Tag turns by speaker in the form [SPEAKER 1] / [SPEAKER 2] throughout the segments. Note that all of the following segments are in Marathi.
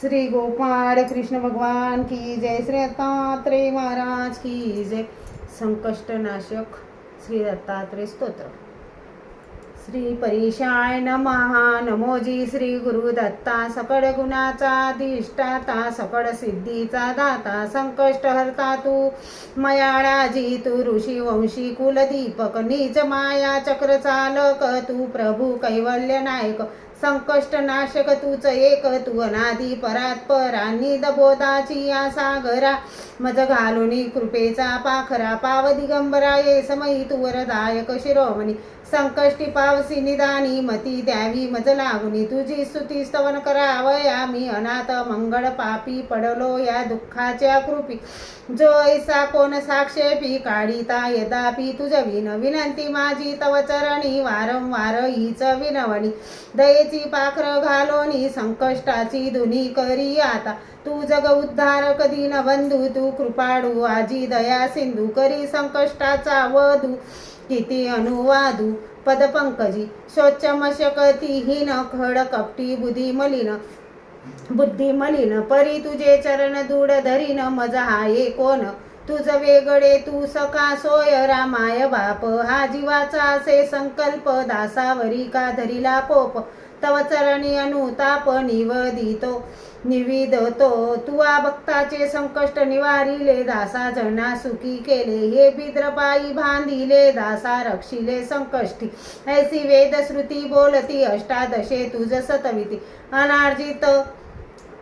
[SPEAKER 1] श्री गोपाळ कृष्ण भगवान की जय। श्री दत्तात्रय महाराज की जय। संकष्टनाशक श्री दत्तात्रय स्तोत्र। श्री परीशाय नमहा नमोजी श्री गुरु दत्ता सकळ गुणाचा अधिष्ठाता सकळ सिद्धीचा दाता संकष्ट हरता तू. मयाळाजी तू ऋषी वंशी कुलदीपक निज माया चक्र चालक तू प्रभू कैवल्य नायक संकष्ट नाशक तूच एक तू अनादी परात निद बोधाची या सागरा मज घालुनी कृपेचा पाखरा पाव दिगंबरा ये समयी तू वरदायक शिरोमणी संकष्टी पावसी निदानी मती द्यावी मज लागुनी तुझी स्तुती स्तवन करावया मी अनाथ मंगळ पापी पडलो या दुःखाच्या कृपी. जो ऐसा कोण साक्षेपी काढिता यदापि तुझ विन विनंती माझी तव चरणी वारंवार हीच विनवणी. दयेची पाखर घालोनी संकष्टाची धुनी करी आता. तू जग उद्धार कधी न बंधू तू कृपाडू आजी दया सिंधू करी संकष्टाचा वधू. किती अनुवादू पदपंकजी. शोच मशकतीहीन खड कपटी बुधी मलिन बुद्धी मलिन परी तुझे चरण दूड धरीन मज हाये कोण? तुझ वेगळे तू सका सोय रामाय बाप. हा जीवाचा असे संकल्प दासावरी का धरिला कोप तव चरणी अनुताप निवदितो. निविदतो तुआ भक्ताचे संकष्ट निवारिले दासा जना सुखी केले. हे बिद्रपायी बांधिले दासा रक्षिले संकष्टी. ऐसी वेद श्रुती बोलती अष्टादशे तुझ सतविती. अनार्जित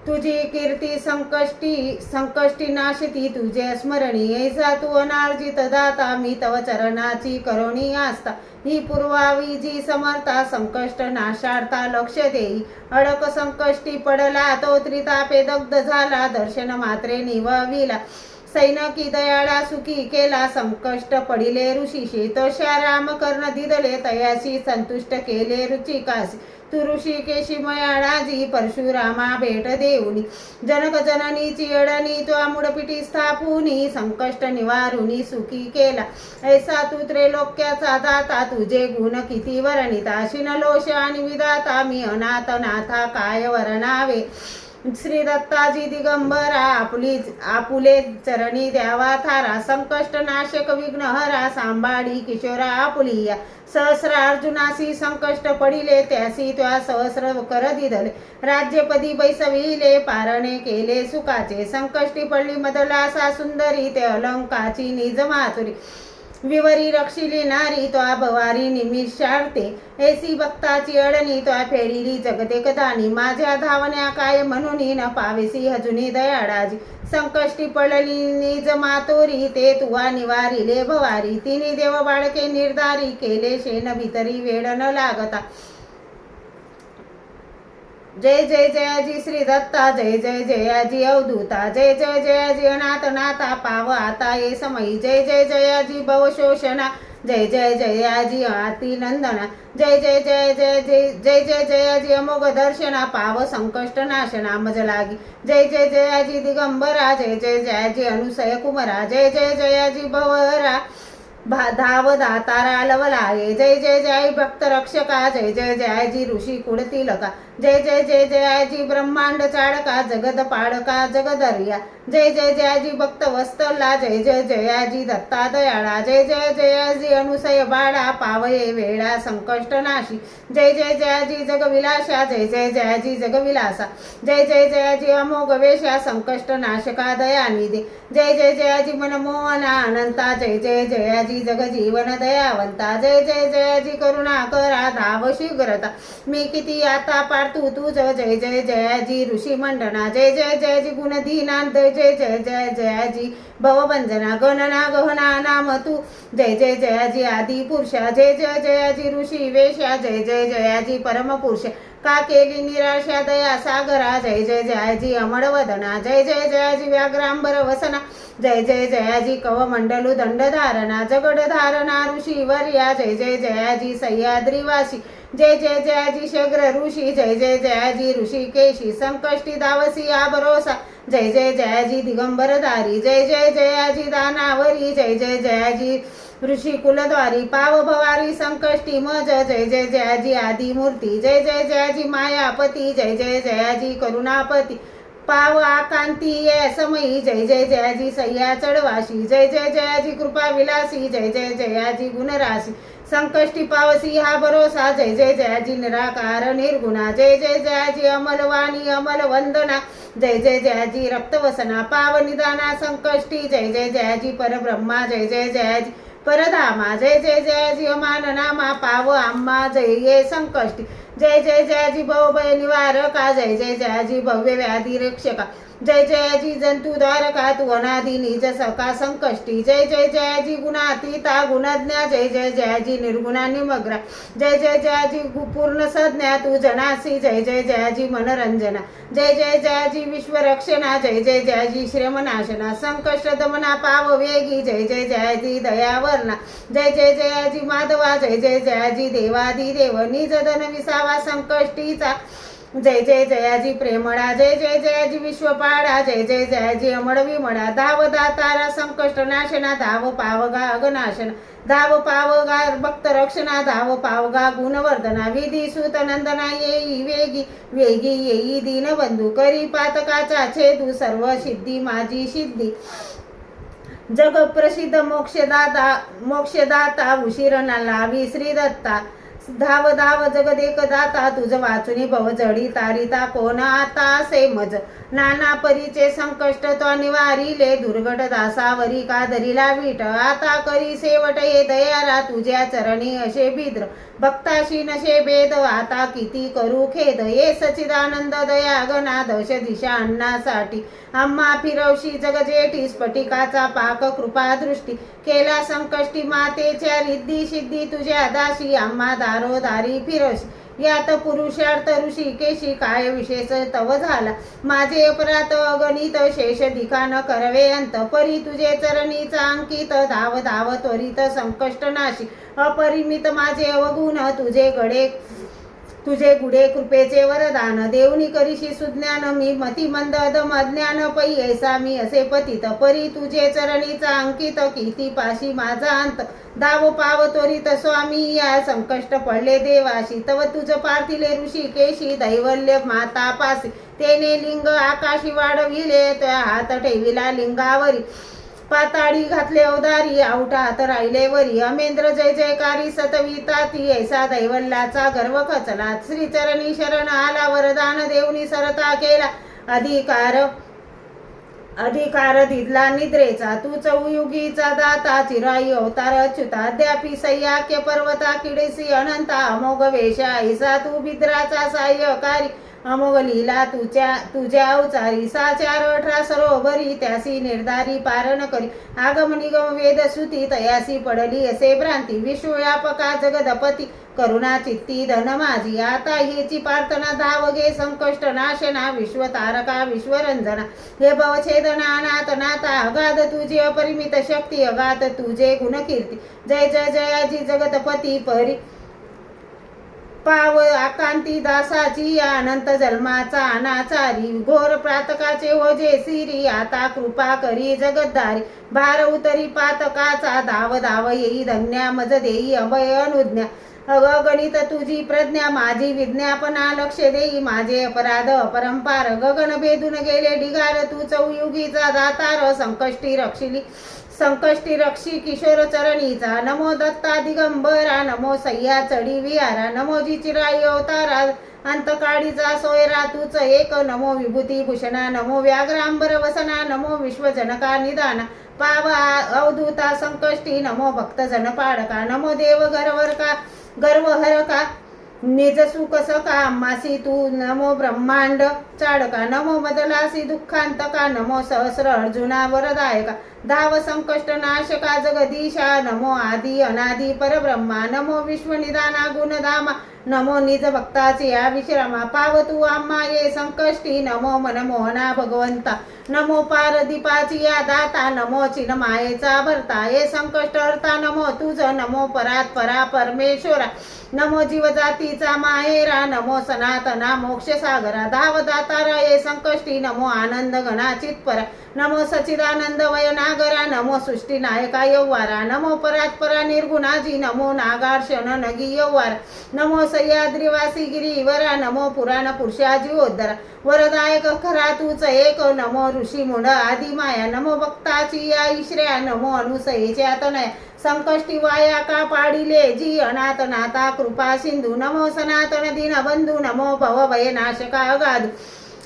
[SPEAKER 1] तुझी कीर्ती संकष्टी संकष्टी नाशिती तुझे स्मरणी. ऐसा तू अनार्जित दाता मी तव चरणाची करोणी आस्ता ही पूर्वावी जी समर्था संकष्ट नाशार्था लक्ष देई. अडक संकष्टी पडला तो त्रितापे दग्ध झाला दर्शन मात्रे निवविला. सैनकी दयाळा सुखी केला संकष्ट पडिले ऋषी तशा राम कर्ण दिदले तयाशी संतुष्ट केले रुचिकासी तुरुषी ऋषिकेशी मयाळाजी परशुरामा भेट देऊनी. जनक जननी अडणी तो मुडपिटी स्थापुनी संकष्ट निवारुनी सुखी केला. ऐसा तू त्रैलोक्याचा दाता तुझे गुण किती वर्णिता. शिनलोष आणि विदाता मी अनाथ नाथा काय वर्णावे? श्री दत्ताजी दिगंबरा आपुली आपुले चरणी द्यावा थारा संकष्ट नाशक विघ्नहरा सांभाळी किशोरा आपुलिया सहस्र अर्जुनासी संकष्ट पडिले त्यासी त्या सहस्र कर दिधले राज्यपदी बैसविले पारणे केले सुखाचे संकष्टी पडली मदलासा सुंदरी ते अलंकाची निज माथुरी विवरी रक्षिली नारी त्वा भवारी निमिषार्थे ऐसी भक्ताची अडणी तो फेडिली जगदेकदानी माझ्या धावण्या काय म्हणून न पावेसी हजुनी दयाळाजी. संकष्टी पडली निज मातोरी ते तुवा निवारिले भवारी. तिने देव बाळके निर्धारी केले शेन भितरी वेळ न लागता. जय जय जयाजी श्री दत्ता जय जय जयाजी अवधूता जय जय जयाजी अनाथ नाथा पाव आता ये समयी जय जय जयाजी भव शोषणा जय जय जयाजी आती नंदना जय जय जय जय जय जय जय जयाजी अमोघ दर्शना पाव संकष्ट नाशना मज लागी जय जय जयाजी दिगंबरा जय जय जयाजी अनुसय कुमरा जय जय जयाजी भवरा भा धाव दातारा लवलाये जय जय जय भक्त रक्षका जय जय जयाजी ऋषी कुडतिलका जय जय जय जयाजी ब्रह्मांड चाडका जगद पाडका जगदर्या जय जय जयाजी भक्त वस्तला जय जय जयाजी दत्ता दयाळा जय जय जयाजी अनुसय बाळा पावये वेळा संकष्ट नाशी जय जय जयाजी जगविलासा जय जय जयाजी जगविलासा जय जय जयाजी अमोघ वेशा संकष्ट नाशका दयानिधे जय जय जयाजी मनमोहना अनंता जय जय जयाजी जगाची जग जीवन दयावंता जय जय जयाजी करुणा करा धाव शीघ्रता. मी किती आता पारतू तुझ. जय जय जयाजी ऋषी मंडना. जय जय जयाजी गुणधीनांत. जय जय जय जय जयाजी भवभंजना. गणना गहना नाम तू. जय जय जयाजी आदि पुरुषा जय जय जयाजी ऋषी वेश्या जय जय जयाजी परमपुरुष. का केली निराशा दया सागरा जय जय जयाजी अमरवदना जय जय जयाजी व्याघ्रांबर वसना जय जय जयाजी कवमंडलू दंडधारणा जगड धारणा ऋषी वर्या जय जय जयाजी सह्याद्रीवासी जय जय जयाजी शग्र ऋषी जय जय जयाजी ऋषिकेशी संकष्टी दावसी आ भरोसा जय जय जयाजी दिगंबरधारी जय जय जयाजी दानावरी जय जय जयाजी ऋषी कुलद्वारी पाव भवारी संकष्टी मज जय जय जयाजी आदिमूर्ती जय जय जयाजी मायापती जय जय जयाजी करुणापती पाव आकांती ये समयी जय जय जयाजी सह्या चढवाशी जय जय जयाजी कृपा विलासी जय जय जयाजी गुणराशी संकष्टी पावसी हा भरोसा जय जय जयाजी निराकार निर्गुणा जय जय जयाजी अमलवाणी अमल वंदना जय जय जयाजी रक्तवसना पाव निदाना संकष्टी जय जय जयाजी परब्रह्मा जय जय जयाजी परधामा जय जय जय अमान नामा पाव आम्हा जय ये संकष्टी. जय जय जय जी भव भय निवारका जय जय जय जी भव्य व्याधी रक्षका. जय जय जी जंतुधारका तू अनादि निज सका संकष्टी जय जय जयाजी गुणातीता गुणज्ञा जय जय जयाजी निर्गुणा निमग्रा जय जय जय जी पूर्ण संज्ञा तू जनासी जय जय जयाजी मनोरंजना जय जय जय जी विश्वरक्षणा जय जय जय जी श्रमनाशना संकष्ट दमना पाव वेगी जय जय जी दयावर्णा जय जय जय जी माधवा जय जय जयाजी देवादी देव निज धन विसावा संकष्टीचा जय जय जयाजी प्रेमळा जय जय जयाजी विश्वपाळा जय जय जयाजी अमळ विमळा धाव दातारा संकष्ट नाशना धाव पावगा अगनाशना धाव पावगा भक्त रक्षणा धाव पावगा गुणवर्धना विधी सुत नंदना येई वेगी वेगी येई दीनबंधू करी पातकाचा छेदू सर्व सिद्धी माझी सिद्धी. जग प्रसिद्ध मोक्षदाता मोक्षदाता उशीर लावी श्री दत्ता धाव धाव जगदेक दाता तुझ वाचुनी भव जडी तारिता कोण आता असे मज नाना परीचे संकष्ट तो निवारिले दुर्गट दासावरी का दरीला वीट. आता करी सेवट ये दयाला तुझ्या चरणी असे भिद्र. भक्ताशी नशे भेद आता किती करू खेद? ये सचिदानंद दया गणा दश दिशा अन्नासाठी. आम्हा फिरवशी जगजेठी स्फटिकाचा पाक कृपा दृष्टी केला संकष्टी मातेच्या रिद्धी सिद्धी तुझ्या दाशी आम्हा दारोदारी फिरस. यात पुरुषार्थ ऋषी केशी काय विशेष? तव झाला. माझे अपराध अगणित शेष दिखान करवे अंत. परी तुझे चरणीचा अंकित धाव धाव त्वरित संकष्ट नाशी. अपरिमित माझे अवगुण तुझे गडे तुझे गुढे कृपेचे वरदान देऊनी करीशी सुज्ञान मी मतिमंद अदम अज्ञान पै ऐसा मी असे पतित परी तुझे चरणीचा अंकित किती पाशी माझा अंत. दाव पाव त्वरित स्वामी या संकष्ट पडले देवाशी तव तुझ पार्थिले ऋषी केशी दैवल्य माता पासी. तेने लिंग आकाशी वाढविले त्या हात ठेविला लिंगावरी. पाताळी घातले अवदारी आवटा हात राहिले वरी. अमेंद्र जय जयकारी सतविता ती ऐसा दैवल्लाचा गर्व खचला श्रीचरणी शरण आला वरदान देवनी सरता केला. अधिकार अधिकार दिदला निद्रेचा. तू चौयुगीचा दाता चिराई अवतार अच्युता अद्यापि सह्याक्य पर्वता किडेसी अनंता अमोघ वेशा ऐसा तू बिद्राचा साह्यकारी. अमोघ तुझ्या तुझ्या अवचारी साचार अठरा सरोवरी त्यासी निर्धारी पारण करी. आगम निगम वेद सुती तयासी पडली असे भ्रांती. विश्वव्यापका जगदपती. करुणा चित्ती धन माझी. आता हेची प्रार्थना धाव घे संकष्ट नाशना विश्व तारका विश्वरंजना. हे भवछेदना अनाथ नाता. अगाध तुझी अपरिमित शक्ती अगाध तुझे गुणकीर्ती. जय जय जयाजी जगतपती परी. पाव आकांती दासाची या अनंत जन्माचा अनाचारी. घोर प्रातकाचे होजे सिरी आता कृपा करी जगद्दारी भार उतरी पातकाचा धाव धाव येई धन्या मज देई अभय अनुज्ञा. अगणित तुझी प्रज्ञा माझी विज्ञापना लक्ष देई माझे अपराध अपरंपार. गगन भेदून गेले ढिगार तू चौयुगीचा दातार. संकष्टी रक्षिली संकष्टी रक्षी किशोर चरणीचा. नमो दत्ता दिगंबरा नमो सह्या चढी विहारा नमो जी चिराई अवतारा. अंतकाळीचा सोयरा तूच एक. नमो विभूती भूषणा नमो व्याघ्रांबर वसना नमो विश्वजनका निदाना. पावा अवधूता संकष्टी नमो भक्त पाडका नमो देव गर्व हर का? निज सुख सका मासी तू नमो ब्रह्मांड चाडका नमो मदलासी दुःखांतका नमो सहस्र अर्जुना वरदायका धाव संकष्ट नाशका जगदीशा नमो आदि अनादि परब्रह्मा नमो विश्वनिदाना गुणधामा नमो निज भक्ताची या विश्रामा. पाव आम्हा ये संकष्टी. नमो मन मोहना भगवंता. नमो पारदीपाची या दाता. नमो चिन्मायेचा भरता. ये संकष्ट हरता नमो तुझ. नमो परात परा परमेश्वरा. नमो जीवजातीचा माहेरा. नमो सनातना मोक्ष सागरा. धाव दातारा ये संकष्टी. नमो आनंद घना परा नमो सचिदानंद वयनागरा नमो सृष्टी नायका यौवारा. नमो परात्परा निर्गुणाजी. नमो नागार्षण नगी यौवारा. नमो सह्याद्रीवासी गिरीवरा नमो पुराण पुरुषा जीवोद्धरा वरदायक खरा तूच एक नमो ऋषी मुंड आदिमाया नमो भक्ताची या ईश्र्या नमो अनुसयेच्या तनया संकष्टी वाया का पाडिले जी अनाथ नाता कृपा सिंधू नमो सनातन दिन बंधू नमो भव भय नाशका अगाधू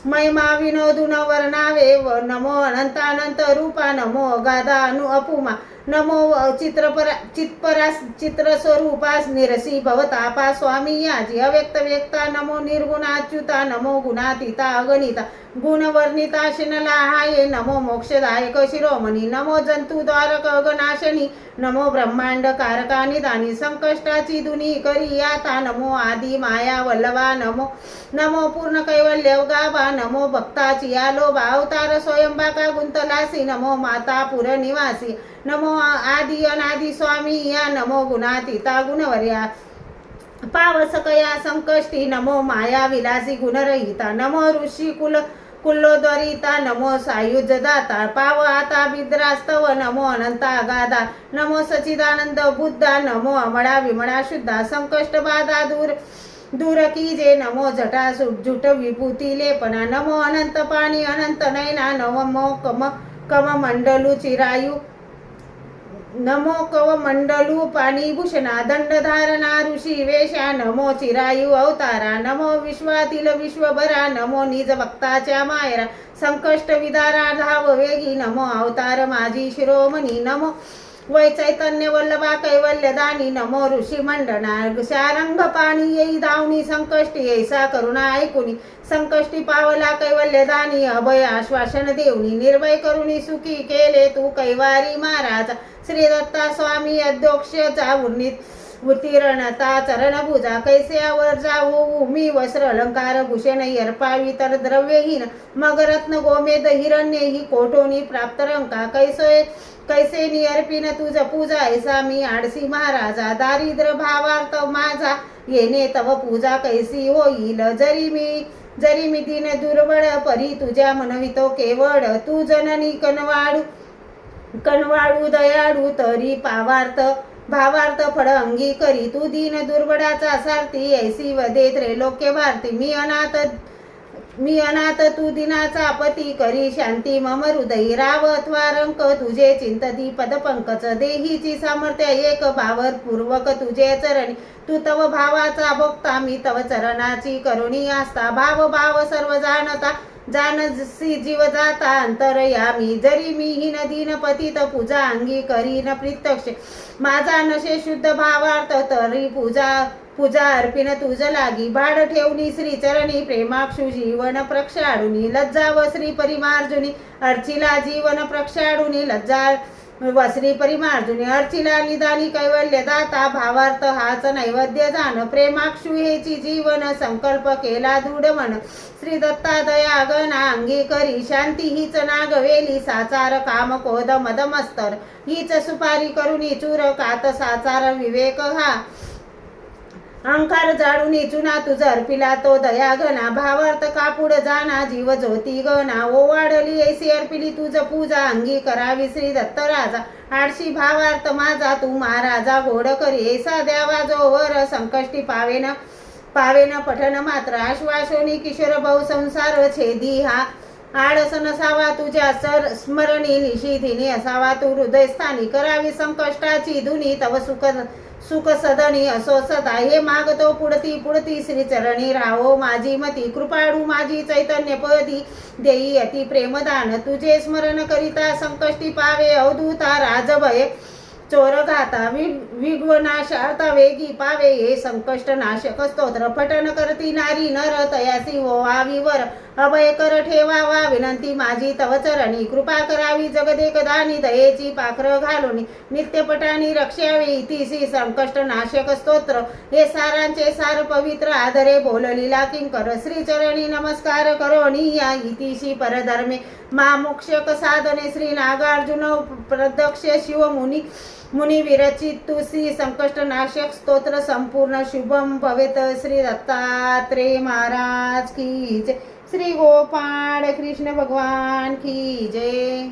[SPEAKER 1] महिमा विनोदुन वर्णावे नमो अनंतानंत रूपा नमो अगाधा अनु अपुमा नमो चित्रपरा चित्परास चित्रस्वरूपास निरसी भवतापा स्वामी याजी अव्यक्त व्यक्ता नमो निर्गुणाच्युता नमो गुणातीता अगणिता गुणवर्णिता शिनलाहाये नमो मोक्षदायक शिरोमणी नमो जंतुद्वारक अगनाशनी नमो ब्रह्मांड कारका निदानी संकष्टाची दुनी करी याता नमो आदि माया वल्लभा नमो नमो पूर्ण कैवल्य गाभा नमो भक्ताची आलोबा अवतार स्वयंबाका गुंतलासी नमो माता पुरनिवासी नमो आदि अनादि स्वामी या नमो गुणातीता गुणवर्या पावसकया संकष्टी नमो माया विलासी गुणरहिता। नमो ऋषी कुल कुल्लोद्वरिता। नमो सायुजदाता पाव आता बिद्रास्तव नमो अनंता अगाधा नमो सचिदानंद बुद्धा। नमो अमळा विमळा शुद्धा। संकष्ट बाधा दूर दूर की जे नमो जटा जुट विभूती लेपना। नमो अनंत पाणी अनंत नयना। नमो कम कम मंडलू चिरायू। नमो कव मंडलू पाणी दंडधारणा ऋषी वेशा नमो चिरायू अवतारा नमो विश्वातील विश्वभरा नमो निज भक्ताच्या मायरा संकष्ट विदारा धाव वेगी नमो अवतार माझी शिरोमणी नमो वै चैतन्य वल्लभा कैवल्य दानी नमो ऋषी मंडना शारंग पाणी येई धावणी संकष्टी येसा करुणा ऐकुनी. संकष्टी पावला कैवल्य दानी अभय आश्वासन देवनी निर्भय करुणी सुखी केले तू कैवारी महाराज. श्री दत्ता स्वामी अध्यक्ष उन्नीत उत्तीर्णता चरणभुजा कैसेवर जाऊ मी वस्त्र अलंकार भूषण अर्पावी तर द्रव्यहीन मग रत्न गोमेद हिरण्य ही कोठोनी प्राप्त रंका कैसे? कैसे निअर्पिन तुझ पूजा? ऐसा मी आडसी महाराजा दारिद्र भावार्थ माझा. येणे तव पूजा कैसी होईल? जरी मी जरी मी दिन दुर्बळ परी तुझ्या मनवितो केवळ. तू जननी कनवाडू कनवाडू दयाळू तरी पावार्थ भावार्थ फळ अंगी करी तू दीन दुर्बडाचा सारथी ऐसी वदे त्रैलोक्य भारती. मी अनाथ मी अनाथ तू दिनाचा पती करी. शांती मम हृदयी राव अथवा रंक तुझे चिंतती पदपंकच देहीची सामर्थ्य एक भावर पूर्वक तुझे चरणी. तू तव भावाचा भोगता मी तव चरणाची करुणी आस्था. भाव भाव सर्व जाणता. जानसी जीव जाता अंतरयामी जरी मी ही नदीन पतित पूजा अंगी करीन प्रत्यक्ष. माझा नशे शुद्ध भावार्थ तरी पूजा पूजा अर्पिन तुझ लागी. भाड ठेवणी श्री चरणी प्रेमाक्षु जीवन प्रक्षाडुनी. लज्जा व श्री परिमार्जुनी अर्चिला जीवन प्रक्षाडुनी. लज्जा वस्त्री परिमार्जुनी अर्चिला निदानी कैवल्य दाता भावार्थ हाच नैवेद्य जाण प्रेमाक्षु हेची जीवन संकल्प केला दृढ श्री दत्ता दया गणा अंगी करी शांती हीच नागवेली साचार काम कोद मदमस्तर हीच सुपारी करुणी चूर कात साचार विवेक हा. अंकार जाडून चुना तुझ अर्पिला तो दया गणा भावार्थ कापूड जाना जीव ज्योती गणा ओवाडली ऐसी अर्पिली तुझ पूजा अंगी करावी श्री दत्त राजा. आडशी भावार्थ माझा तू महाराजा. गोड करी ऐसा द्यावा जो वर संकष्टी पावेन पावेन पठन मात्र. आश्वासोनी किशोर भाऊ संसार छेदी हा. आळस नसावा तुझ्या सर स्मरणी निशिधीने असावा तू हृदयस्थानी करावी संकष्टाची धुनी तव सुख सुख सदनी असो सदा. हे मागतो पुढती पुढती श्री चरणी राहो माझी मती. कृपाळू माझी चैतन्य पदी. देई अति प्रेमदान. तुझे स्मरण करिता संकष्टी पावे अवधूता राजभय. चोर गाता वि विघ्वनाशार्थ वेगी पावे. हे संकष्ट नाशक स्तोत्र. पठन करती नारी नर तयासी हो ओवावीवर अभय कर ठेवावा विनंती माझी तवचरणी कृपा करावी जगदेक दानी दयेची पाखर घालून. नित्यपटानी रक्षावे इतिसी संकष्ट नाशक स्तोत्र. हे सारांचे सार पवित्र आदरे बोललीला किंकर. श्री चरणी नमस्कार करोनी या इतिशी परधर्मे. मामोक्षक साधने श्री नागार्जुन प्रदक्ष शिवमुनी मुनी. विरचित तुसी संकष्ट नाशक स्तोत्र संपूर्ण शुभम भवेत. श्री दत्तात्रेय महाराज की जय श्री गोपाळ कृष्ण भगवान की जय.